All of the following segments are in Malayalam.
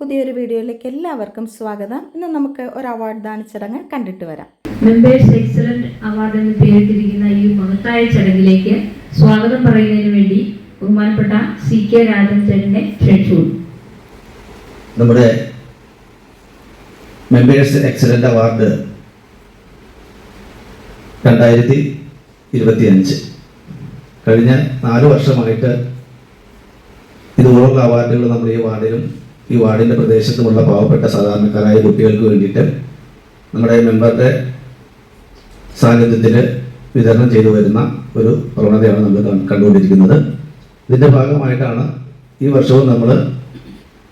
പുതിയൊരു വീഡിയോയിലേക്ക് എല്ലാവർക്കും സ്വാഗതം. ഇന്ന് നമുക്ക് ഒരു അവാർഡ് ദാന ചടങ്ങ് കണ്ടിട്ട് വരാം. മെമ്പേഴ്സ് എക്സലന്റ് അവാർഡ് എന്ന് പേരിട്ടിരിക്കുന്ന ഈ മഹത്തായ ചടങ്ങിലേക്ക് സ്വാഗതം പറയുന്നതിന് വേണ്ടി ബഹുമാനപ്പെട്ട സി കെ രാജൻ ചേട്ടനെ ക്ഷണിച്ചു. നമ്മുടെ മെമ്പേഴ്സ് എക്സലന്റ് അവാർഡ് രണ്ടായിരത്തി ഇരുപത്തി അഞ്ച് കഴിഞ്ഞ നാല് വർഷമായിട്ട് ഇതുപോലുള്ള അവാർഡുകൾ നമ്മൾ ഈ വാർഡിലും ഈ വാർഡിന്റെ പ്രദേശത്തുമുള്ള പാവപ്പെട്ട സാധാരണക്കാരായ കുട്ടികൾക്ക് വേണ്ടിയിട്ട് നമ്മുടെ മെമ്പറുടെ സാന്നിധ്യത്തിൽ വിതരണം ചെയ്തു വരുന്ന ഒരു പ്രവണതയാണ് നമ്മൾ കണ്ടുകൊണ്ടിരിക്കുന്നത്. ഇതിന്റെ ഭാഗമായിട്ടാണ് ഈ വർഷവും നമ്മൾ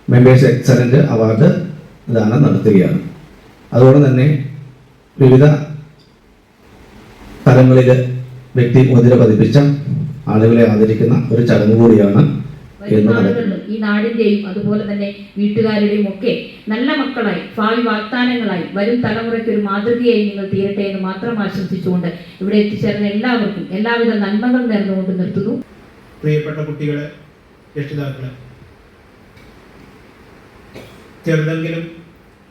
മെമ്പേഴ്സ് എക്സലന്റ് അവാർഡ് ദാനം നടത്തുകയാണ്. അതുകൊണ്ട് തന്നെ വിവിധ തലങ്ങളിൽ വ്യക്തി മുദ്ര പതിപ്പിച്ച ആളുകളെ ആദരിക്കുന്ന ഒരു ചടങ്ങ് കൂടിയാണ് വരും എന്ന് നടക്കുന്നത് നാളുകളിലും ഈ നാടിന്റെയും അതുപോലെ തന്നെ വീട്ടുകാരുടെയും ഒക്കെ നല്ല മക്കളായി ഭാവി വാഗ്ദാനങ്ങളായി വരും തലമുറയ്ക്ക് ഒരു മാതൃകയായി നിങ്ങൾ തീരട്ടെ എന്ന് മാത്രം ആശംസിച്ചുകൊണ്ട് ഇവിടെ എത്തിച്ചേർന്ന എല്ലാവർക്കും എല്ലാവിധ നന്മകൾ നേർന്നുകൊണ്ട് നിർത്തുന്നു. പ്രിയപ്പെട്ട കുട്ടികളെ രക്ഷിതാക്കളെ ചെറുതെങ്കിലും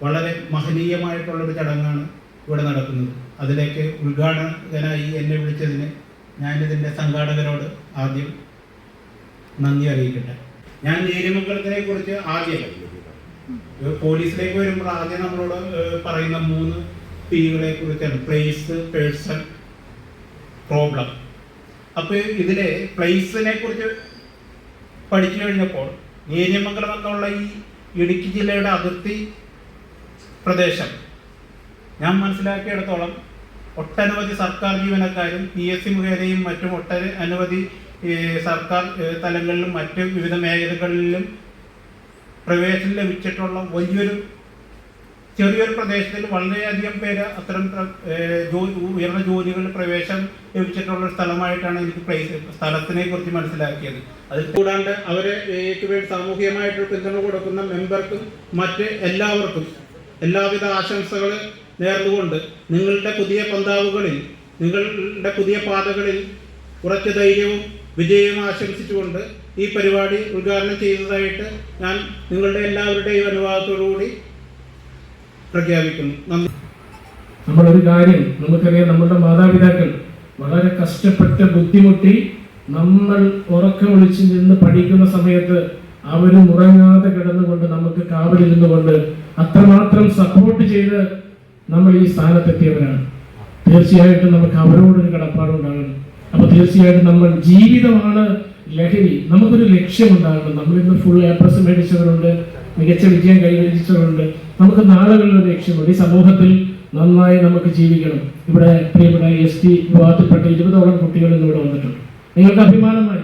വളരെ മഹനീയമായിട്ടുള്ളൊരു ചടങ്ങാണ് ഇവിടെ നടക്കുന്നത്. അതിലേക്ക് ഉദ്ഘാടകനായി എന്നെ വിളിച്ചതിന് ഞാനിതിന്റെ സംഘാടകരോട് ആദ്യം നന്ദി അറിയിക്കട്ടെ. ഞാൻ നീലിമംഗലത്തിനെ കുറിച്ച് ആദ്യം പോലീസിലേക്ക് വരുമ്പോൾ ആദ്യം നമ്മളോട് പറയുന്ന മൂന്ന് പികളെ കുറിച്ചാണ്. പ്ലേസ് പേഴ്സൺ പ്രോബ്ലം അപ്പോൾ ഇതിലെ പ്ലേസിനെ കുറിച്ച് പഠിച്ചു കഴിഞ്ഞപ്പോൾ നീലിമംഗലം എന്നുള്ള ഈ ഇടുക്കി ജില്ലയുടെ അതിർത്തി പ്രദേശം ഞാൻ മനസ്സിലാക്കിയിടത്തോളം ഒട്ടനവധി സർക്കാർ ജീവനക്കാരും പി എസ് സി മുഖേനയും മറ്റും ഒട്ടന ഏഹ്, സർക്കാർ തലങ്ങളിലും മറ്റ് വിവിധ മേഖലകളിലും പ്രവേശനം ലഭിച്ചിട്ടുള്ള വലിയൊരു ചെറിയൊരു പ്രദേശത്തിൽ വളരെയധികം പേര് അത്തരം ഉയർന്ന ജോലികളിൽ പ്രവേശനം ലഭിച്ചിട്ടുള്ള സ്ഥലമായിട്ടാണ് എനിക്ക് പ്ലേസ് സ്ഥലത്തിനെ കുറിച്ച് മനസ്സിലാക്കിയത്. അതിൽ കൂടാണ്ട് അവരെ വേണ്ടി സാമൂഹികമായിട്ട് പിന്തുണ കൊടുക്കുന്ന മെമ്പർക്കും മറ്റ് എല്ലാവർക്കും എല്ലാവിധ ആശംസകൾ നേർന്നുകൊണ്ട് നിങ്ങളുടെ പുതിയ പന്താവുകളിൽ നിങ്ങളുടെ പുതിയ പാതകളിൽ കുറച്ച് ധൈര്യവും വിജയവും ആശംസിച്ചുകൊണ്ട് ഈ പരിപാടി ഉദ്ഘാടനം ചെയ്തതായിട്ട് ഞാൻ നിങ്ങളുടെ എല്ലാവരുടെയും അനുവാദത്തോടുകൂടി പ്രഖ്യാപിക്കുന്നു. നന്ദി. നമ്മളൊരു കാര്യം നമുക്കറിയാം നമ്മുടെ മാതാപിതാക്കൾ വളരെ കഷ്ടപ്പെട്ട് ബുദ്ധിമുട്ടി നമ്മൾ ഉറക്കം വിളിച്ച് നിന്ന് പഠിക്കുന്ന സമയത്ത് അവരും ഉറങ്ങാതെ കിടന്നുകൊണ്ട് നമുക്ക് കാവലിരുന്നു കൊണ്ട് അത്രമാത്രം സപ്പോർട്ട് ചെയ്ത് നമ്മൾ ഈ സ്ഥാനത്തെത്തിയവരാണ്. തീർച്ചയായിട്ടും നമുക്ക് അവരോടൊരു കടപ്പാടുണ്ടാകണം അപ്പൊ തീർച്ചയായിട്ടും നമ്മൾ ജീവിതമാണ് ലഹരി. നമുക്കൊരു ലക്ഷ്യമുണ്ടാകണം. നമ്മളിന്ന് ഫുൾ എ മേടിച്ചവരുണ്ട് മികച്ച വിജയം കൈവരിച്ചവരുണ്ട്. നമുക്ക് നാളുകളിൽ ഒരു ലക്ഷ്യമുണ്ട് ഈ സമൂഹത്തിൽ നന്നായി നമുക്ക് ജീവിക്കണം. ഇവിടെ പ്രിയപ്പെട്ട എസ് ടി വിഭാഗത്തിൽപ്പെട്ട ഇരുപതോളം കുട്ടികൾ ഇവിടെ വന്നിട്ടുണ്ട്. നിങ്ങൾക്ക് അഭിമാനമായി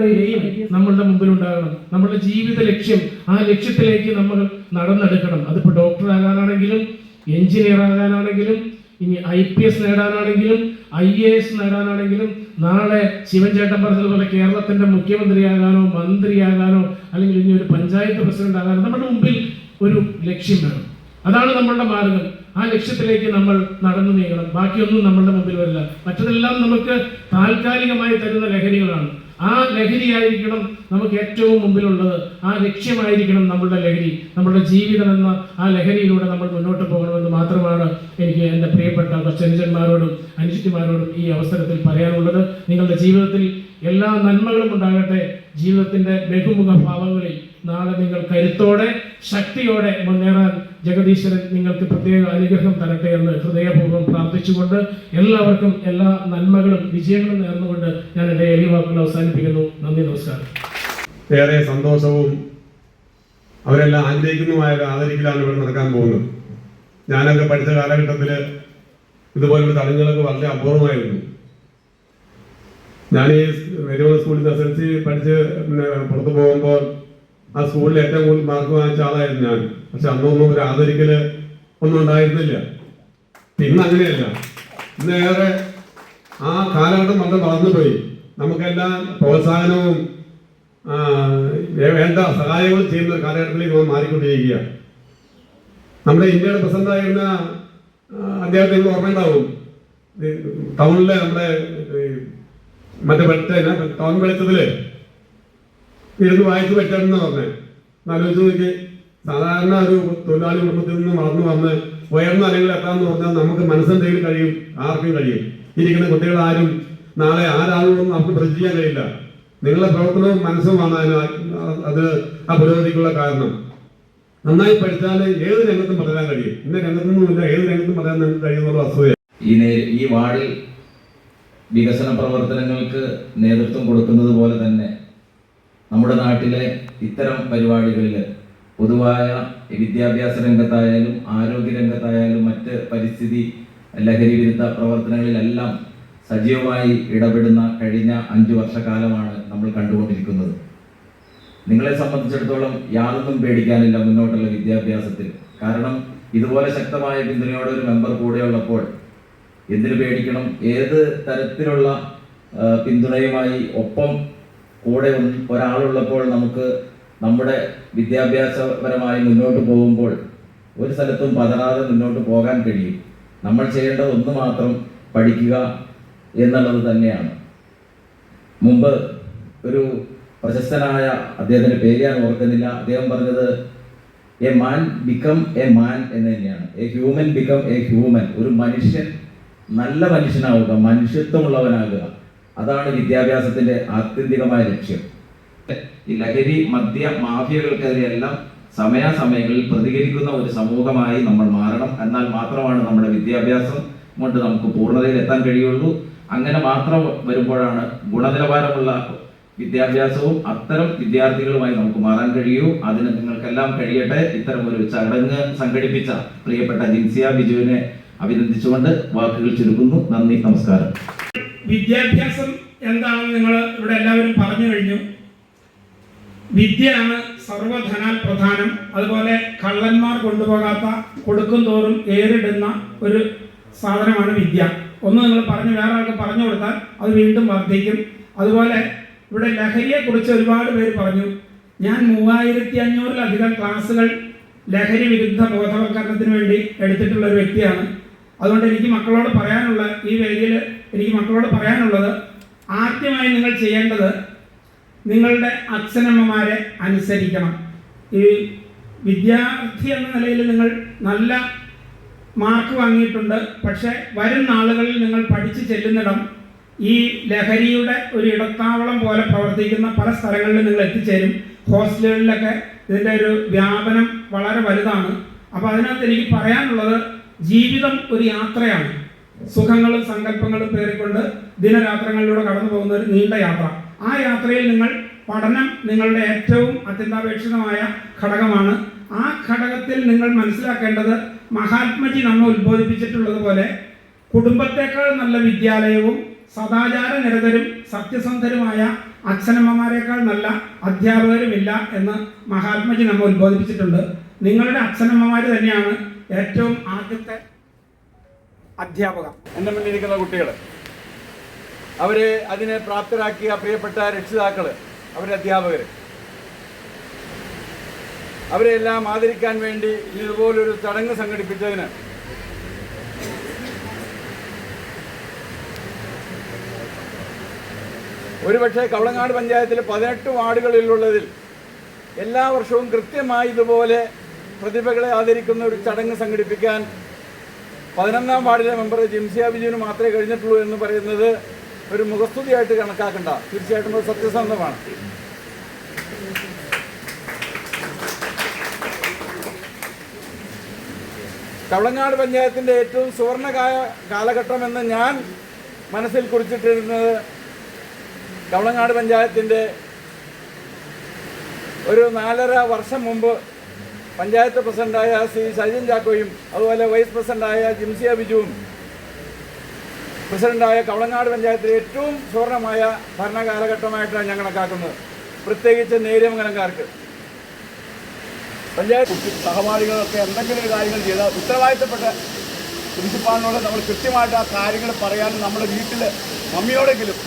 ധൈര്യം നമ്മളുടെ മുമ്പിൽ ഉണ്ടാകണം നമ്മുടെ ജീവിത ലക്ഷ്യം ആ ലക്ഷ്യത്തിലേക്ക് നമ്മൾ നടന്നെടുക്കണം. അതിപ്പോ ഡോക്ടർ ആകാനാണെങ്കിലും എഞ്ചിനീയർ ആകാനാണെങ്കിലും ഇനി ഐ പി എസ് നേടാനാണെങ്കിലും ഐ എ എസ് നേടാനാണെങ്കിലും നാളെ ശിവൻചേട്ടൻ പറഞ്ഞതുപോലെ കേരളത്തിന്റെ മുഖ്യമന്ത്രിയാകാനോ മന്ത്രിയാകാനോ അല്ലെങ്കിൽ ഇനി ഒരു പഞ്ചായത്ത് പ്രസിഡന്റ് ആകാനോ നമ്മുടെ മുമ്പിൽ ഒരു ലക്ഷ്യം വേണം. അതാണ് നമ്മളുടെ മാർഗം. ആ ലക്ഷ്യത്തിലേക്ക് നമ്മൾ നടന്നു നീങ്ങണം. ബാക്കിയൊന്നും നമ്മളുടെ മുമ്പിൽ വരില്ല. മറ്റതെല്ലാം നമുക്ക് താൽക്കാലികമായി തരുന്ന ലഹരികളാണ്. ആ ലഹരിയായിരിക്കണം നമുക്ക് ഏറ്റവും മുമ്പിലുള്ളത്. ആ ലക്ഷ്യമായിരിക്കണം നമ്മളുടെ ലഹരി. നമ്മളുടെ ജീവിതം എന്ന ആ ലഹരിയിലൂടെ നമ്മൾ മുന്നോട്ട് പോകണമെന്ന് മാത്രമാണ് എനിക്ക് എന്റെ പ്രിയപ്പെട്ട കൊച്ചനുജന്മാരോടും അനുജിറ്റിമാരോടും ഈ അവസരത്തിൽ പറയാനുള്ളത്. നിങ്ങളുടെ ജീവിതത്തിൽ എല്ലാ നന്മകളും ഉണ്ടാകട്ടെ. ജീവിതത്തിന്റെ ബഹുമുഖ ഭാവങ്ങളിൽ നാളെ നിങ്ങൾ കരുത്തോടെ ശക്തിയോടെ മുന്നേറാൻ ജഗദീശ്വരൻ നിങ്ങൾക്ക് പ്രത്യേക അനുഗ്രഹം തരട്ടെ എന്ന് ഹൃദയപൂർവം പ്രാർത്ഥിച്ചുകൊണ്ട് എല്ലാവർക്കും എല്ലാ നന്മകളും വിജയങ്ങളും നേർന്നുകൊണ്ട് ഞാൻ എന്റെ എളിയ വാക്കുകൾ അവസാനിപ്പിക്കുന്നു. നന്ദി നമസ്കാരം. ഏറെ സന്തോഷവും അവരെല്ലാം ആഗ്രഹിക്കുന്നതുമായ ആദരിക്കലാണ് ഇവിടെ നടക്കാൻ പോകുന്നത്. ഞാനൊക്കെ പഠിച്ച കാലഘട്ടത്തിൽ ഇതുപോലുള്ള ചടങ്ങുകളൊക്കെ വളരെ അപൂർവമായിരുന്നു. ഞാൻ ഈ വരുമാന സ്കൂളിൽ എസ് എൽ പഠിച്ച് പിന്നെ പുറത്തു പോകുമ്പോൾ ആ സ്കൂളിൽ ഏറ്റവും കൂടുതൽ മാർക്ക് വാങ്ങിച്ച ആളായിരുന്നു ഞാൻ. പക്ഷെ അന്നൊന്നും ഒരു ആദരിക്കൽ ഒന്നും ഉണ്ടായിരുന്നില്ല. ഇന്ന് അങ്ങനെയല്ല. ഇന്ന് ഏറെ ആ കാലഘട്ടം വളരെ വളർന്നുപോയി. നമുക്കെല്ലാം പ്രോത്സാഹനവും വേണ്ട സഹായങ്ങളും ചെയ്യുന്ന ഒരു കാലഘട്ടത്തിലേക്ക് നമ്മൾ മാറിക്കൊണ്ടിരിക്കുക. നമ്മുടെ ഇന്ത്യയുടെ പ്രസിഡന്റായിരുന്ന അദ്ദേഹത്തെ നിങ്ങൾ ഓർമ്മയുണ്ടാവും. ടൗണിലെ നമ്മുടെ മറ്റേ വെളുത്ത ടൗൺ വെളിച്ചത്തിൽ ഇരുന്ന് വായിച്ചു പറ്റാമെന്ന് പറഞ്ഞേ. ആലോചിച്ച് നോക്കി സാധാരണ ഒരു തൊഴിലാളി കുടുംബത്തിൽ നിന്ന് വളർന്നു വന്ന് ഉയർന്ന നിലയിൽ എത്താന്ന് പറഞ്ഞാൽ നമുക്ക് മനസ്സെന്തെങ്കിലും കഴിയും ആർക്കും കഴിയും. ഇരിക്കുന്ന കുട്ടികൾ ആരും നാളെ ആരാകുമെന്ന് നമുക്ക് പ്രതീക്ഷിക്കാൻ കഴിയില്ല. നിങ്ങളുടെ പ്രവർത്തനവും മനസ്സും അതിന് അത് ആ പുരോഗതിക്കുള്ള കാരണം. നന്നായി പഠിച്ചാൽ ഏത് രംഗത്തും പറയാൻ കഴിയും. ഇന്ന രംഗത്തൊന്നുമില്ല ഏത് രംഗത്തും പറയാൻ നിങ്ങൾക്ക് കഴിയുന്നുള്ള വസ്തുത ഈ ഈ വാർഡിൽ വികസന പ്രവർത്തനങ്ങൾക്ക് നേതൃത്വം കൊടുക്കുന്നത് പോലെ തന്നെ നമ്മുടെ നാട്ടിലെ ഇത്തരം പരിപാടികളിൽ പൊതുവായ വിദ്യാഭ്യാസ രംഗത്തായാലും ആരോഗ്യ രംഗത്തായാലും മറ്റ് പരിസ്ഥിതി ലഹരി വിരുദ്ധ പ്രവർത്തനങ്ങളിലെല്ലാം സജീവമായി ഇടപെടുന്ന കഴിഞ്ഞ അഞ്ചു വർഷക്കാലമാണ് നമ്മൾ കണ്ടുകൊണ്ടിരിക്കുന്നത്. നിങ്ങളെ സംബന്ധിച്ചിടത്തോളം യാതൊന്നും പേടിക്കാനില്ല മുന്നോട്ടുള്ള വിദ്യാഭ്യാസത്തിൽ. കാരണം ഇതുപോലെ ശക്തമായ പിന്തുണയോടെ ഒരു മെമ്പർ കൂടെയുള്ളപ്പോൾ എന്തിനു പേടിക്കണം? ഏത് തരത്തിലുള്ള പിന്തുണയുമായി ഒപ്പം കൂടെ ഒരാളുള്ളപ്പോൾ നമുക്ക് നമ്മുടെ വിദ്യാഭ്യാസപരമായി മുന്നോട്ട് പോകുമ്പോൾ ഒരു സ്ഥലത്തും പതറാതെ മുന്നോട്ട് പോകാൻ കഴിയും. നമ്മൾ ചെയ്യേണ്ടത് ഒന്ന് മാത്രം പഠിക്കുക എന്നുള്ളത് തന്നെയാണ്. മുമ്പ് ഒരു പ്രശസ്തനായ അദ്ദേഹത്തിന്റെ പേര് ഞാൻ ഓർക്കുന്നില്ല. അദ്ദേഹം പറഞ്ഞത് a man become a man എന്ന് തന്നെയാണ്. A human become a human ഒരു മനുഷ്യൻ നല്ല മനുഷ്യനാവുക മനുഷ്യത്വമുള്ളവനാകുക. അതാണ് വിദ്യാഭ്യാസത്തിന്റെ ആത്യന്തികമായ ലക്ഷ്യം. ഈ ലഹരി മദ്യ മാഫിയകൾക്കെതിരെയെല്ലാം സമയാസമയങ്ങളിൽ പ്രതികരിക്കുന്ന ഒരു സമൂഹമായി നമ്മൾ മാറണം. എന്നാൽ മാത്രമാണ് നമ്മുടെ വിദ്യാഭ്യാസം കൊണ്ട് നമുക്ക് പൂർണതയിൽ എത്താൻ കഴിയുള്ളൂ. അങ്ങനെ മാത്രം വരുമ്പോഴാണ് ഗുണനിലവാരമുള്ള വിദ്യാഭ്യാസവും അത്തരം വിദ്യാർത്ഥികളുമായി നമുക്ക് മാറാൻ കഴിയൂ. അതിന് നിങ്ങൾക്കെല്ലാം കഴിയട്ടെ. ഇത്തരം ഒരു ചടങ്ങ് സംഘടിപ്പിച്ച പ്രിയപ്പെട്ട ജിൻസിയ ബിജുവിനെ അഭിനന്ദിച്ചുകൊണ്ട് വാക്കുകൾ ചുരുക്കുന്നു. നന്ദി നമസ്കാരം. വിദ്യാഭ്യാസം എന്താണെന്ന് നിങ്ങൾ ഇവിടെ എല്ലാവരും പറഞ്ഞു കഴിഞ്ഞു. വിദ്യയാണ് സർവധനാൽ പ്രധാനം. അതുപോലെ കള്ളന്മാർ കൊണ്ടുപോകാത്ത കൊടുക്കും തോറും ഏറിടുന്ന ഒരു സാധനമാണ് വിദ്യ. ഒന്ന് നിങ്ങൾ പറഞ്ഞു വേറെ ആൾക്ക് പറഞ്ഞു കൊടുത്താൽ അത് വീണ്ടും വർദ്ധിക്കും. അതുപോലെ ഇവിടെ ലഹരിയെക്കുറിച്ച് ഒരുപാട് പേര് പറഞ്ഞു. ഞാൻ മൂവായിരത്തി അഞ്ഞൂറിലധികം ക്ലാസ്സുകൾ ലഹരി വിരുദ്ധ ബോധവൽക്കരണത്തിന് വേണ്ടി എടുത്തിട്ടുള്ള ഒരു വ്യക്തിയാണ്. അതുകൊണ്ട് എനിക്ക് മക്കളോട് പറയാനുള്ള ഈ വേദിയിൽ എനിക്ക് മക്കളോട് പറയാനുള്ളത് ആദ്യമായി നിങ്ങൾ ചെയ്യേണ്ടത് നിങ്ങളുടെ അച്ഛനമ്മമാരെ അനുസരിക്കണം. ഈ വിദ്യാർത്ഥി എന്ന നിലയിൽ നിങ്ങൾ നല്ല മാർക്ക് വാങ്ങിയിട്ടുണ്ട്. പക്ഷേ വരും നാളുകളിൽ നിങ്ങൾ പഠിച്ചു ചെല്ലുന്നിടം ഈ ലഹരിയുടെ ഒരു ഇടത്താവളം പോലെ പ്രവർത്തിക്കുന്ന പല സ്ഥലങ്ങളിലും നിങ്ങൾ എത്തിച്ചേരും. ഹോസ്റ്റലുകളിലൊക്കെ ഇതിന്റെ ഒരു വ്യാപനം വളരെ വലുതാണ്. അപ്പോൾ അതിനകത്ത് എനിക്ക് പറയാനുള്ളത് ജീവിതം ഒരു യാത്രയാണ്. സുഖങ്ങളും സങ്കല്പങ്ങളും പേറിക്കൊണ്ട് ദിനരാത്രങ്ങളിലൂടെ കടന്നു പോകുന്ന ഒരു നീണ്ട യാത്ര. ആ യാത്രയിൽ നിങ്ങൾ പഠനം നിങ്ങളുടെ ഏറ്റവും അത്യന്താപേക്ഷിതമായ ഘടകമാണ്. ആ ഘടകത്തിൽ നിങ്ങൾ മനസ്സിലാക്കേണ്ടത് മഹാത്മജി നമ്മൾ ഉത്ബോധിപ്പിച്ചിട്ടുള്ളത് പോലെ കുടുംബത്തെക്കാൾ നല്ല വിദ്യാലയവും സദാചാര നിരതരും സത്യസന്ധരുമായ അച്ഛനമ്മമാരെക്കാൾ നല്ല അധ്യാപകരുമില്ല എന്ന് മഹാത്മജി നമ്മൾ ഉത്ബോധിപ്പിച്ചിട്ടുണ്ട്. നിങ്ങളുടെ അച്ഛനമ്മമാർ തന്നെയാണ് ഏറ്റവും ആദ്യത്തെ അധ്യാപക എന്റെ മുന്നിലിരിക്കുന്ന കുട്ടികൾ അവരെ അതിനെ പ്രാപ്തരാക്കിയ പ്രിയപ്പെട്ട രക്ഷിതാക്കൾ അവരെ അധ്യാപകർ അവരെല്ലാം ആദരിക്കാൻ വേണ്ടി ഇതുപോലൊരു ചടങ്ങ് സംഘടിപ്പിച്ചതിന് ഒരുപക്ഷെ കവളങ്ങാട് പഞ്ചായത്തിലെ പതിനെട്ട് വാർഡുകളിലുള്ളതിൽ എല്ലാ വർഷവും കൃത്യമായി ഇതുപോലെ പ്രതിഭകളെ ആദരിക്കുന്ന ഒരു ചടങ്ങ് സംഘടിപ്പിക്കാൻ പതിനൊന്നാം വാർഡിലെ മെമ്പർ ജിംസിയ ബിജുവിന് മാത്രമേ കഴിഞ്ഞിട്ടുള്ളൂ എന്ന് പറയുന്നത് ഒരു മുഖസ്തുതിയായിട്ട് കണക്കാക്കണ്ട. തീർച്ചയായിട്ടും അത് സത്യസന്ധമാണ്. കവളങ്ങാട് പഞ്ചായത്തിന്റെ ഏറ്റവും സുവർണ കാലഘട്ടം കാലഘട്ടമെന്ന് ഞാൻ മനസ്സിൽ കുറിച്ചിട്ടിരുന്നത് കവളങ്ങാട് പഞ്ചായത്തിന്റെ ഒരു നാലര വർഷം മുമ്പ് പഞ്ചായത്ത് പ്രസിഡന്റായ ശ്രീ സജിൻ ചാക്കോയും അതുപോലെ വൈസ് പ്രസിഡന്റായ ജിംസിയ ബിജുവും പ്രസിഡന്റായ കവളങ്ങാട് പഞ്ചായത്തിലെ ഏറ്റവും സുവർണമായ ഭരണകാലഘട്ടമായിട്ടാണ് ഞങ്ങൾ കണക്കാക്കുന്നത്. പ്രത്യേകിച്ച് നേര്യമംഗലംകാർക്ക് പഞ്ചായത്ത് സഹപാഠികളൊക്കെ എന്തെങ്കിലും കാര്യങ്ങൾ ചെയ്താൽ ഉത്തരവാദിത്തപ്പെട്ട പ്രിൻസിപ്പാളിനോട് നമ്മൾ കൃത്യമായിട്ട് ആ കാര്യങ്ങൾ പറയാനും നമ്മുടെ വീട്ടിൽ മമ്മിയോടെങ്കിലും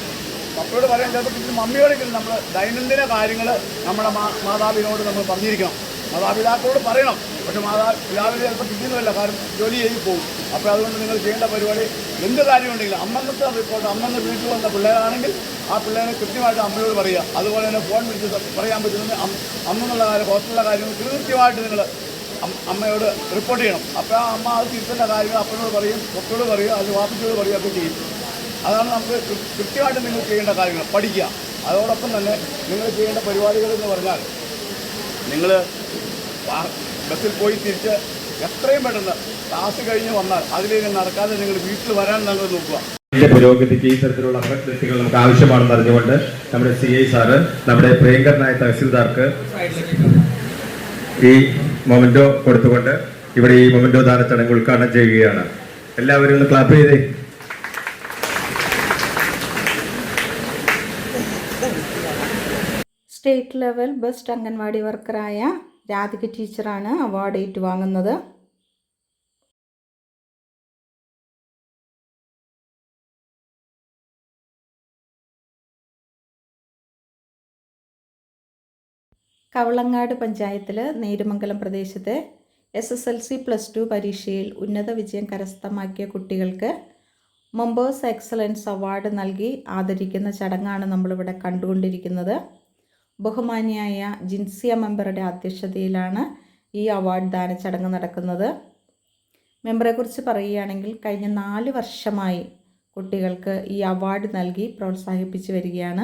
പപ്പയോട് പറയാൻ ചിലപ്പോൾ മമ്മിയോടെങ്കിലും നമ്മൾ ദൈനംദിന കാര്യങ്ങൾ നമ്മുടെ മാതാവിനോട് നമ്മൾ പറഞ്ഞിരിക്കണം. മാതാപിതാക്കളോട് പറയണം. പക്ഷെ മാതാ പിതാവിന് ചിലപ്പോൾ കിട്ടുന്നില്ല കാരണം ജോലി ചെയ്ത് പോകും. അപ്പോൾ അതുകൊണ്ട് നിങ്ങൾ ചെയ്യേണ്ട പരിപാടി എന്ത് കാര്യമുണ്ടെങ്കിലും അമ്മന്നത്തെ റിപ്പോർട്ട് അമ്മന്ന് വീട്ടിൽ വന്ന പിള്ളേരാണെങ്കിൽ ആ പിള്ളേരെ കൃത്യമായിട്ട് അമ്മയോട് പറയുക. അതുപോലെ തന്നെ ഫോൺ വിളിച്ച് പറയാൻ പറ്റുന്നത് അമ്മന്നുള്ള കാര്യം ഹോസ്റ്റലിലെ കാര്യങ്ങൾ കൃത്യമായിട്ട് നിങ്ങൾ അമ്മയോട് റിപ്പോർട്ട് ചെയ്യണം. അപ്പോൾ ആ അമ്മ അത് തിരുത്തേണ്ട കാര്യങ്ങൾ അപ്പനോട് പറയും കൊച്ചോട് പറയുക അത് വാപ്പച്ചോട് പറയുകയൊക്കെ ചെയ്യും. അതാണ് നമുക്ക് കൃത്യമായിട്ട് നിങ്ങൾ ചെയ്യേണ്ട കാര്യങ്ങൾ. പഠിക്കുക. അതോടൊപ്പം തന്നെ നിങ്ങൾ ചെയ്യേണ്ട പരിപാടികൾ എന്ന് പറഞ്ഞാൽ നിങ്ങൾ ബസ്സിൽ പോയി തിരിച്ച് എത്രയും പെട്ടെന്ന് ക്ലാസ് കഴിഞ്ഞ് വന്നാൽ അതിലേക്ക് നടക്കാതെ നിങ്ങൾ വീട്ടിൽ വരാൻ നിങ്ങൾ നോക്കുക. ഇതിന്റെ പുരോഗതിക്ക് ഈ തരത്തിലുള്ള അഭിപ്രായങ്ങൾ നമുക്ക് ആവശ്യമാണെന്ന് അറിഞ്ഞുകൊണ്ട് നമ്മുടെ സി ഐ സാറ് നമ്മുടെ പ്രിയങ്കരനായ തഹസിൽദാർക്ക് ഈ മൊമെന്റോ കൊടുത്തുകൊണ്ട് ഇവിടെ ഈ മൊമെന്റോ ദാന ചടങ്ങ് ഉദ്ഘാടനം ചെയ്യുകയാണ്. എല്ലാവരും ഒന്ന് ക്ലാപ്പ് ചെയ്തേ. സ്റ്റേറ്റ് ലെവൽ ബെസ്റ്റ് അംഗൻവാടി വർക്കറായ രാധിക ടീച്ചറാണ് അവാർഡ് ഏറ്റുവാങ്ങുന്നത്. കവളങ്ങാട് പഞ്ചായത്തിൽ നേരുമംഗലം പ്രദേശത്തെ S S L C plus two പരീക്ഷയിൽ ഉന്നത വിജയം കരസ്ഥമാക്കിയ കുട്ടികൾക്ക് മെമ്പേഴ്സ് എക്സലൻസ് അവാർഡ് നൽകി ആദരിക്കുന്ന ചടങ്ങാണ് നമ്മളിവിടെ കണ്ടുകൊണ്ടിരിക്കുന്നത്. ബഹുമാനിയായ ജിൻസിയ മെമ്പറുടെ അധ്യക്ഷതയിലാണ് ഈ അവാർഡ് ദാന ചടങ്ങ് നടക്കുന്നത്. മെമ്പറെക്കുറിച്ച് പറയുകയാണെങ്കിൽ കഴിഞ്ഞ നാല് വർഷമായി കുട്ടികൾക്ക് ഈ അവാർഡ് നൽകി പ്രോത്സാഹിപ്പിച്ചു വരികയാണ്.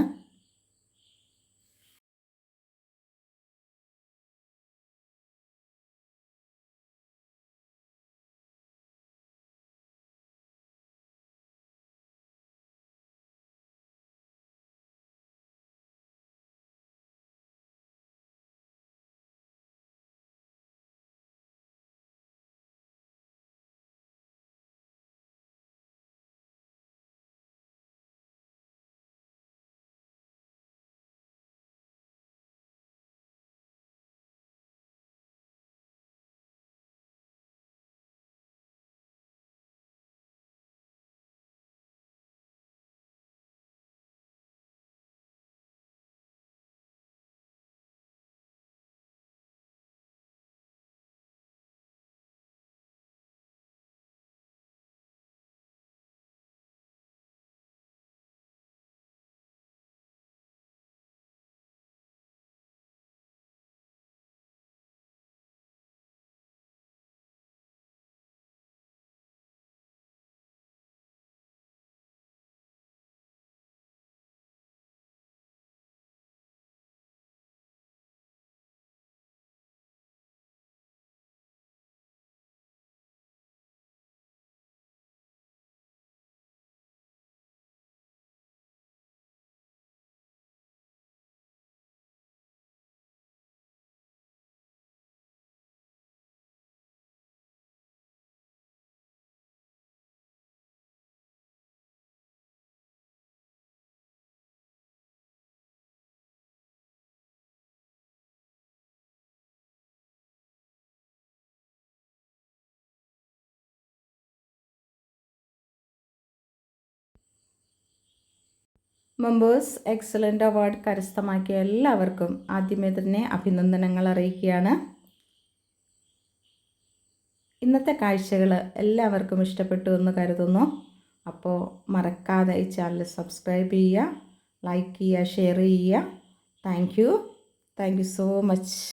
മെമ്പേഴ്സ് എക്സലന്റ് അവാർഡ് കരസ്ഥമാക്കിയ എല്ലാവർക്കും ആദ്യമേ തന്നെ അഭിനന്ദനങ്ങൾ അറിയിക്കുകയാണ്. ഇന്നത്തെ കാഴ്ചകൾ എല്ലാവർക്കും ഇഷ്ടപ്പെട്ടു എന്ന് കരുതുന്നു. അപ്പോൾ മറക്കാതെ ഈ ചാനൽ സബ്സ്ക്രൈബ് ചെയ്യുക ലൈക്ക് ചെയ്യുക ഷെയർ ചെയ്യുക. Thank you thank you so much